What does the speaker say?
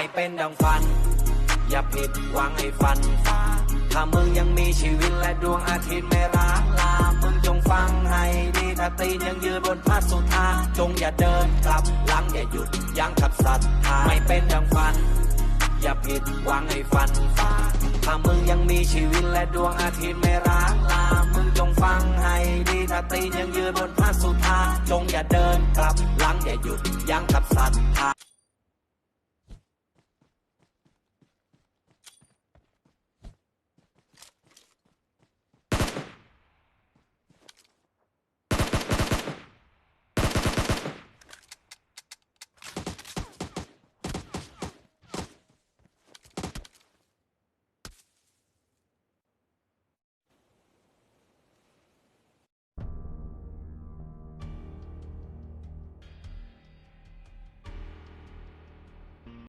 ไม่เป็นดังฝัน อย่าผิดหวังให้ฝันฟ้าถ้ามึงยังมีชีวิตและดวงอาทิตย์ไม่ร้างลามึงจงฟังให้ดีถ้าตีนยังยืนบนพาสุธาจงอย่าเดินกลับหลังอย่าหยุดยั้งขับสัตว์ไม่เป็นดังฝันอย่าผิดหวังให้ฝันฟ้าถ้ามึงยังมีชีวิตและดวงอาทิตย์ไม่ร้างลา มึงจงฟังให้ดีถ้าตีนยังยืนบนพาสุธาจงอย่าเดินกลับหลังอย่าหยุดยั้งกับสัตว์